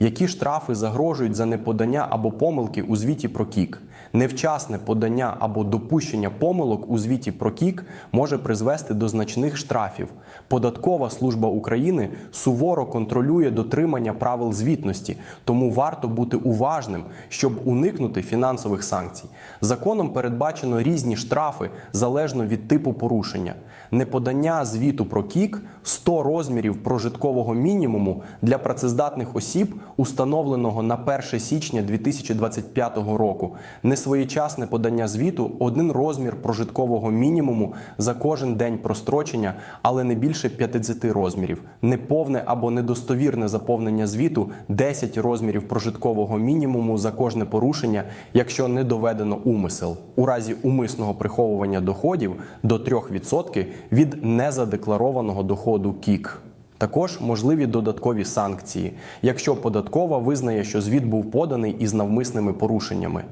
Які штрафи загрожують за неподання або помилки у звіті про КІК? Невчасне подання або допущення помилок у звіті про КІК може призвести до значних штрафів. Податкова служба України суворо контролює дотримання правил звітності, тому варто бути уважним, щоб уникнути фінансових санкцій. Законом передбачено різні штрафи залежно від типу порушення. Неподання звіту про КІК 100 розмірів прожиткового мінімуму для працездатних осіб, установленого на 1 січня 2025 року. Несвоєчасне подання звіту один розмір прожиткового мінімуму за кожен день прострочення, але не більше 50 розмірів. Неповне або недостовірне заповнення звіту 10 розмірів прожиткового мінімуму за кожне порушення, якщо не доведено умисел. У разі умисного приховування доходів до 3% від незадекларованого доходу КІК. Також можливі додаткові санкції, якщо податкова визнає, що звіт був поданий із навмисними порушеннями.